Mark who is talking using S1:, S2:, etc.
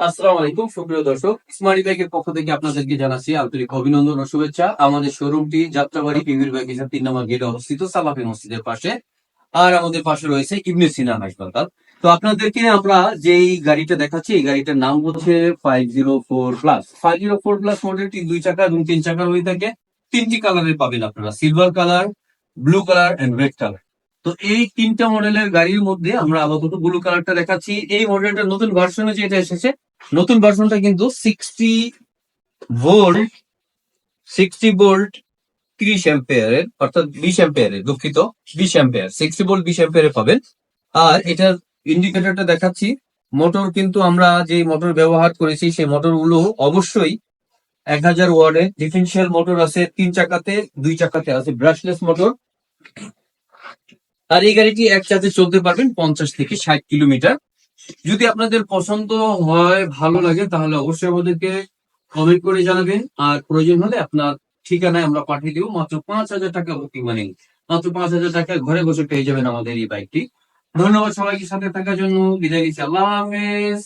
S1: আসসালামু আলাইকুম, সুপ্রিয় দর্শক। স্মার্ট ব্যাগের পক্ষ থেকে আপনাদেরকে জানাচ্ছি আন্তরিক অভিনন্দন ও শুভেচ্ছা। আমাদের শোরুমটি যাত্রাবাড়ি পিভির ব্যাগের তিন নম্বর গেটে অবস্থিত, সালাফি মসজিদের পাশে। আর আমাদের পাশে রয়েছে ইবনে সিনা হাসপাতাল। তো আপনাদেরকে আমরা যেই গাড়িটা দেখাচ্ছি, এই গাড়িটার নাম হচ্ছে five zero four plus five zero four plus মডেলটি দুই চাকা এবং তিন চাকার হয়ে থাকে। তিনটি কালারের পাবেন আপনারা silver colour blue colour and red colour তো এই তিনটা মডেলের গাড়ির মধ্যে আমরা আপাতত ব্লু কালারটা দেখাচ্ছি। এই মডেলটার নতুন ভার্সনে যেটা এসেছে নতুন ভার্সনটা কিন্তু সিক্সটি ভোল্ট সিক্সটি ভোল্ট ত্রিশ অ্যাম্পিয়ারের অর্থাৎ বিশ অ্যাম্পিয়ারের দুঃখিত, বিশ অ্যাম্পিয়ার সিক্সটি ভোল্ট বিশ অ্যাম্পিয়ারে পাবেন। আর এটার ইন্ডিকেটরটা দেখাচ্ছি। মোটর কিন্তু আমরা যে মোটর ব্যবহার করেছি, সেই মোটরগুলো অবশ্যই এক হাজার ওয়ার্ডে ডিফারেন্সিয়াল মোটর আছে, তিন চাকাতে, দুই চাকাতে আছে ব্রাশলেস মোটর আর এই গাড়িটি এক চার্জে চলতে পারবেন পঞ্চাশ থেকে ষাট কিলোমিটার। যদি আপনাদের পছন্দ হয়, ভালো লাগে, তাহলে অবশ্যই আমাদেরকে কমেন্ট করে জানাবেন। আর প্রয়োজন হলে আপনার ঠিকানায় আমরা পাঠিয়ে দেবো। মাত্র পাঁচ হাজার টাকা বুকিং মানে মাত্র পাঁচ হাজার টাকা ঘরে বসে পেয়ে যাবেন আমাদের এই বাইকটি ধন্যবাদ সবাইকে সাথে থাকার জন্য। বিদায় নিচ্ছি। আল্লাহ হাফেজ।